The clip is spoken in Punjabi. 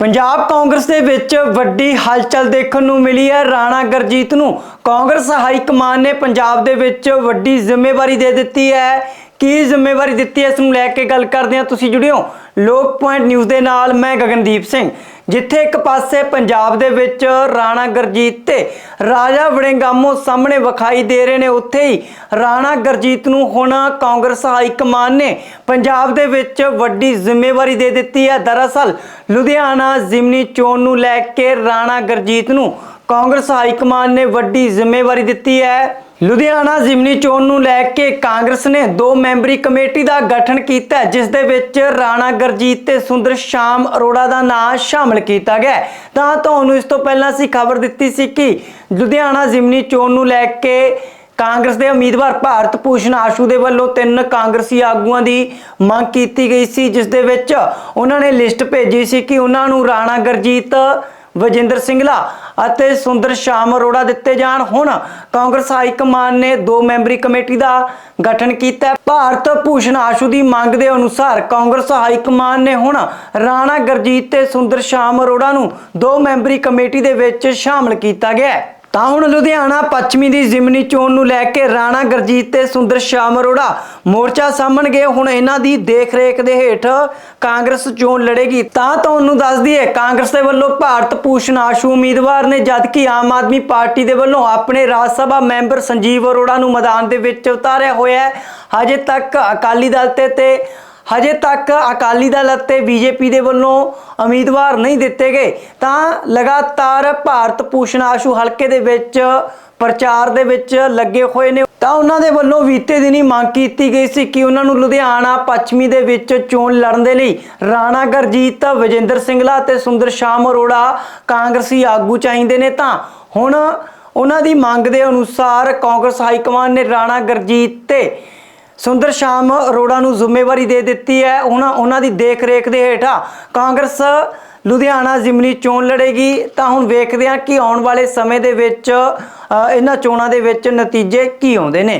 ਪੰਜਾਬ ਕਾਂਗਰਸ ਦੇ ਵਿੱਚ ਵੱਡੀ ਹਲਚਲ ਦੇਖਣ ਨੂੰ ਮਿਲੀ ਹੈ। ਰਾਣਾ ਗਰਜੀਤ ਨੂੰ ਕਾਂਗਰਸ ਹਾਈ ਕਮਾਨ ਨੇ ਪੰਜਾਬ ਦੇ ਵਿੱਚ ਵੱਡੀ ਜ਼ਿੰਮੇਵਾਰੀ ਦੇ ਦਿੱਤੀ ਹੈ। ਕੀ ਜ਼ਿੰਮੇਵਾਰੀ ਦਿੱਤੀ ਹੈ? ਇਸ ਨੂੰ ਲੈ ਕੇ ਗੱਲ ਕਰਦੇ ਹਾਂ ਤੁਸੀਂ ਜੁੜਿਓ ਲੋਕ ਪੁਆਇੰਟ ਨਿਊਜ਼ ਦੇ ਨਾਲ। ਮੈਂ ਗਗਨਦੀਪ ਸਿੰਘ, ਜਿੱਥੇ ਇੱਕ ਪਾਸੇ ਪੰਜਾਬ ਦੇ ਵਿੱਚ ਰਾਣਾ ਗਰਜੀਤ ਤੇ ਰਾਜਾ ਵੜਿੰਗਾਮੋ ਸਾਹਮਣੇ ਵਿਖਾਈ ਦੇ ਰਹੇ ਨੇ, ਉੱਥੇ ਹੀ ਰਾਣਾ ਗਰਜੀਤ ਨੂੰ ਹੁਣ ਕਾਂਗਰਸ ਹਾਈ ਕਮਾਨ ਨੇ ਪੰਜਾਬ ਦੇ ਵਿੱਚ ਵੱਡੀ ਜ਼ਿੰਮੇਵਾਰੀ ਦੇ ਦਿੱਤੀ ਹੈ। ਦਰਅਸਲ ਲੁਧਿਆਣਾ ਜ਼ਿਮਨੀ ਚੋਣ ਨੂੰ ਲੈ ਕੇ ਰਾਣਾ ਗਰਜੀਤ ਨੂੰ ਕਾਂਗਰਸ ਹਾਈ ਕਮਾਨ ਨੇ ਵੱਡੀ ਜ਼ਿੰਮੇਵਾਰੀ ਦਿੱਤੀ ਹੈ। ਲੁਧਿਆਣਾ ਜ਼ਿਮਨੀ ਚੋਣ ਨੂੰ ਲੈ ਕੇ ਕਾਂਗਰਸ ਨੇ ਦੋ ਮੈਂਬਰੀ ਕਮੇਟੀ ਦਾ ਗਠਨ ਕੀਤਾ ਜਿਸ ਦੇ ਵਿੱਚ ਰਾਣਾ ਗਰਜੀਤ ਤੇ ਸੁੰਦਰ ਸ਼ਾਮ ਅਰੋੜਾ ਦਾ ਨਾਮ ਸ਼ਾਮਲ ਕੀਤਾ ਗਿਆ ਤਾਂ ਤੁਹਾਨੂੰ ਇਸ ਤੋਂ ਪਹਿਲਾਂ ਅਸੀਂ ਖਬਰ ਦਿੱਤੀ ਸੀ ਕਿ ਲੁਧਿਆਣਾ ਜ਼ਿਮਨੀ ਚੋਣ ਨੂੰ ਲੈ ਕੇ ਕਾਂਗਰਸ ਦੇ ਉਮੀਦਵਾਰ ਭਾਰਤ ਭੂਸ਼ਣ ਆਸ਼ੂ ਦੇ ਵੱਲੋਂ ਤਿੰਨ ਕਾਂਗਰਸੀ ਆਗੂਆਂ ਦੀ ਮੰਗ ਕੀਤੀ ਗਈ ਸੀ, ਜਿਸ ਦੇ ਵਿੱਚ ਉਹਨਾਂ ਨੇ ਲਿਸਟ ਭੇਜੀ ਸੀ ਕਿ ਉਹਨਾਂ ਨੂੰ ਰਾਣਾ ਗਰਜੀਤ ਵਜਿੰਦਰ ਸਿੰਘਲਾ ਅਤੇ ਸੁੰਦਰ ਸ਼ਾਮ ਅਰੋੜਾ ਦਿੱਤੇ ਜਾਣ। ਹੁਣ ਕਾਂਗਰਸ ਹਾਈ ਕਮਾਨ ਨੇ ਦੋ ਮੈਂਬਰੀ ਕਮੇਟੀ ਦਾ ਗਠਨ ਕੀਤਾ ਭਾਰਤ ਭੂਸ਼ਣ ਆਸ਼ੂ ਦੀ ਮੰਗ ਦੇ ਅਨੁਸਾਰ ਕਾਂਗਰਸ ਹਾਈ ਕਮਾਨ ਨੇ ਹੁਣ ਰਾਣਾ ਗਰਜੀਤ ਤੇ ਸੁੰਦਰ ਸ਼ਾਮ ਅਰੋੜਾ ਨੂੰ ਦੋ ਮੈਂਬਰੀ ਕਮੇਟੀ ਦੇ ਵਿੱਚ ਸ਼ਾਮਲ ਕੀਤਾ ਗਿਆ ਹੈ। ਤਾਂ ਹੁਣ ਲੁਧਿਆਣਾ ਪੱਛਮੀ ਦੀ ਜ਼ਿਮਨੀ ਚੋਣ ਨੂੰ ਲੈ ਕੇ ਰਾਣਾ ਗਰਜੀਤ ਤੇ ਸੁੰਦਰ ਸ਼ਾਮ ਅਰੋੜਾ ਮੋਰਚਾ ਸਾਹਮਣਗੇ ਹੁਣ ਇਹਨਾਂ ਦੀ ਦੇਖ-ਰੇਖ ਦੇ ਹੇਠ ਕਾਂਗਰਸ ਚੋਣ ਲੜੇਗੀ। ਤਾਂ ਤੁਹਾਨੂੰ ਦੱਸ ਦਈਏ, ਕਾਂਗਰਸ ਦੇ ਵੱਲੋਂ ਭਾਰਤ ਭੂਸ਼ਣ ਆਸ਼ੂ ਉਮੀਦਵਾਰ ਨੇ, ਜਦਕਿ ਆਮ ਆਦਮੀ ਪਾਰਟੀ ਦੇ ਵੱਲੋਂ ਆਪਣੇ ਰਾਜ ਸਭਾ ਮੈਂਬਰ ਸੰਜੀਵ ਅਰੋੜਾ ਨੂੰ ਮੈਦਾਨ ਦੇ ਵਿੱਚ ਉਤਾਰਿਆ ਹੋਇਆ ਹੈ। ਹਜੇ ਤੱਕ ਅਕਾਲੀ ਦਲ ਤੇ ਤੇ ਹਜੇ ਤੱਕ ਅਕਾਲੀ ਦਲ ਅਤੇ ਬੀਜੇਪੀ ਦੇ ਵੱਲੋਂ ਉਮੀਦਵਾਰ ਨਹੀਂ ਦਿੱਤੇ ਗਏ, ਤਾਂ ਲਗਾਤਾਰ ਭਾਰਤ ਭੂਸ਼ਣ ਆਸ਼ੂ ਹਲਕੇ ਦੇ ਵਿੱਚ ਪ੍ਰਚਾਰ ਦੇ ਵਿੱਚ ਲੱਗੇ ਹੋਏ ਨੇ। ਤਾਂ ਉਹਨਾਂ ਦੇ ਵੱਲੋਂ ਬੀਤੇ ਦਿਨੀ ਮੰਗ ਕੀਤੀ ਗਈ ਸੀ ਕਿ ਉਹਨਾਂ ਨੂੰ ਲੁਧਿਆਣਾ ਪੱਛਮੀ ਦੇ ਵਿੱਚ ਚੋਣ ਲੜਨ ਦੇ ਲਈ ਰਾਣਾ ਗਰਜੀਤ ਵਜਿੰਦਰ ਸਿੰਘਲਾ ਤੇ ਸੁੰਦਰ ਸ਼ਾਮ ਅਰੋੜਾ ਕਾਂਗਰਸੀ ਆਗੂ ਚਾਹੀਦੇ ਨੇ। ਤਾਂ ਹੁਣ ਉਹਨਾਂ ਦੀ ਮੰਗ ਦੇ ਅਨੁਸਾਰ ਕਾਂਗਰਸ ਹਾਈ ਕਮਾਂਡ ਨੇ ਰਾਣਾ ਗਰਜੀਤ ਤੇ ਸੁੰਦਰ ਸ਼ਾਮ ਅਰੋੜਾ ਨੂੰ ਜ਼ਿੰਮੇਵਾਰੀ ਦੇ ਦਿੱਤੀ ਹੈ। ਉਹਨਾਂ ਉਹਨਾਂ ਦੀ ਦੇਖ ਰੇਖ ਦੇ ਹੇਠਾਂ ਕਾਂਗਰਸ ਲੁਧਿਆਣਾ ਜ਼ਿਮਨੀ ਚੋਣ ਲੜੇਗੀ। ਤਾਂ ਹੁਣ ਵੇਖਦੇ ਹਾਂ ਕਿ ਆਉਣ ਵਾਲੇ ਸਮੇਂ ਦੇ ਵਿੱਚ ਇਹਨਾਂ ਚੋਣਾਂ ਦੇ ਵਿੱਚ ਨਤੀਜੇ ਕੀ ਆਉਂਦੇ ਨੇ।